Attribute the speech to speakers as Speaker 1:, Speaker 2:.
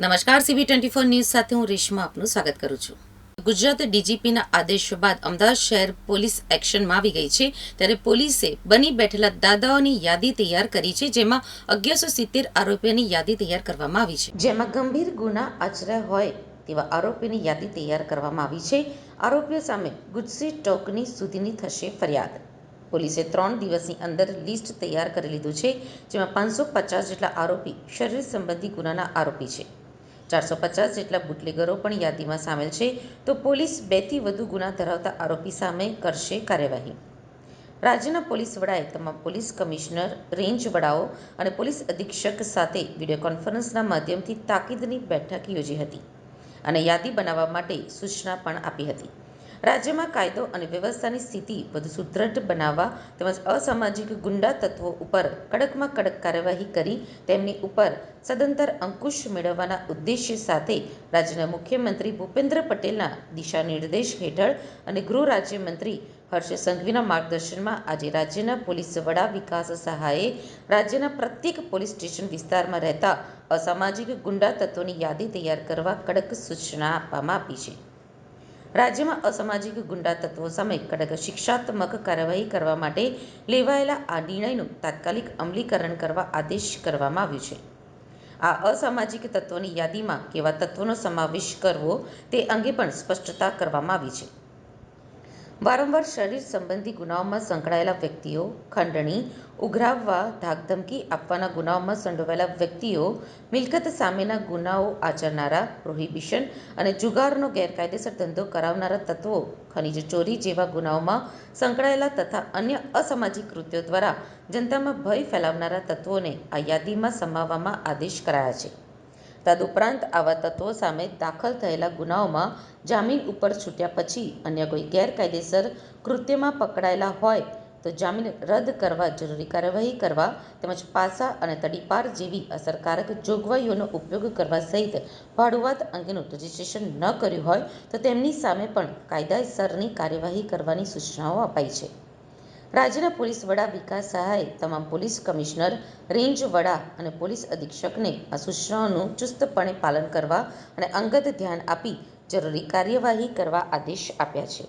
Speaker 1: નમસ્કાર CB twenty four news સાથે હું રેશમા આપનું સ્વાગત કરું છું. ગુજરાત ડીજીપીના આદેશ બાદ અમદાવાદ શહેર પોલીસ એક્શનમાં આવી ગઈ છે. ત્યારે પોલીસે બની બેઠેલા દાદાઓની યાદી તૈયાર કરી છે, જેમાં અગિયારસો સિત્તેર આરોપીઓની યાદી તૈયાર કરવામાં આવી છે. જેમાં ગંભીર ગુના આચર્યા હોય તેવા આરોપીની યાદી તૈયાર કરવામાં આવી છે. આરોપીઓ સામે ગુજસી ટોકની સુધીની થશે ફરિયાદ. પોલીસે ત્રણ દિવસની અંદર લિસ્ટ તૈયાર કરી લીધું છે, જેમાં પાંચસો પચાસ જેટલા આરોપી શરીર સંબંધી ગુનાના આરોપી છે. ચારસો પચાસ જેટલા બુટલેગરો પણ યાદીમાં સામેલ છે, તો પોલીસ બેથી વધુ ગુના ધરાવતા આરોપી સામે કરશે કાર્યવાહી. રાજ્યના પોલીસ વડાએ તમામ પોલીસ કમિશનર, રેન્જ વડાઓ અને પોલીસ અધિક્ષક સાથે વીડિયો કોન્ફરન્સના માધ્યમથી તાકીદની બેઠક યોજી હતી અને યાદી બનાવવા માટે સૂચના પણ આપી હતી. રાજ્યમાં કાયદો અને વ્યવસ્થાની સ્થિતિ વધુ સુદૃઢ બનાવવા તેમજ અસામાજિક ગુંડા તત્વો ઉપર કડકમાં કડક કાર્યવાહી કરી તેમની ઉપર સદંતર અંકુશ મેળવવાના ઉદ્દેશ્ય સાથે રાજ્યના મુખ્યમંત્રી ભૂપેન્દ્ર પટેલના દિશા નિર્દેશ હેઠળ અને ગૃહ રાજ્યમંત્રી હર્ષ સંઘવીના માર્ગદર્શનમાં આજે રાજ્યના પોલીસ વડા વિકાસ સહાયે રાજ્યના પ્રત્યેક પોલીસ સ્ટેશન વિસ્તારમાં રહેતા અસામાજિક ગુંડા તત્વોની યાદી તૈયાર કરવા કડક સૂચના આપવામાં આપી છે. રાજ્યમાં અસામાજિક ગુંડા તત્વો સામે કડક શિક્ષાત્મક કાર્યવાહી કરવા માટે લેવાયેલા આ નિર્ણયનું તાત્કાલિક અમલીકરણ કરવા આદેશ કરવામાં આવ્યો છે. આ અસામાજિક તત્વોની યાદીમાં કેવા તત્વોનો સમાવેશ કરવો તે અંગે પણ સ્પષ્ટતા કરવામાં આવી છે. વારંવાર શરીર સંબંધી ગુનાઓમાં સંકળાયેલા વ્યક્તિઓ, ખંડણી, ઉઘરાવવા, ધાકધમકી આપવાના ગુનાઓમાં સંડોવાયેલા વ્યક્તિઓ, મિલકત સામેના ગુનાઓ આચરનારા, પ્રોહિબિશન અને જુગારનો ગેરકાયદેસર ધંધો કરાવનારા તત્વો, ખનિજ ચોરી જેવા ગુનાઓમાં સંકળાયેલા તથા અન્ય અસામાજિક કૃત્યો દ્વારા જનતામાં ભય ફેલાવનારા તત્વોને આ યાદીમાં સમાવવામાં આદેશ કરાયા છે. તદુપરાંત આવા તત્વો સામે દાખલ થયેલા ગુનાઓમાં જામીન ઉપર છૂટ્યા પછી અન્ય કોઈ ગેરકાયદેસર કૃત્યમાં પકડાયેલા હોય તો જામીન રદ કરવા જરૂરી કાર્યવાહી કરવા તેમજ પાસા અને તડીપાર જેવી અસરકારક જોગવાઈઓનો ઉપયોગ કરવા સહિત ભાડુઆત અંગેનું રજીસ્ટ્રેશન ન કર્યું હોય તો તેમની સામે પણ કાયદેસરની કાર્યવાહી કરવાની સૂચનાઓ અપાઈ છે. રાજ્યના પોલીસ વડા વિકાસ સહાયે, તમામ પોલીસ કમિશનર, રેન્જ વડા અને પોલીસ અધિક્ષકને આ સૂચનાઓનું ચુસ્તપણે પાલન કરવા અને અંગત ધ્યાન આપી જરૂરી કાર્યવાહી કરવા આદેશ આપ્યા છે.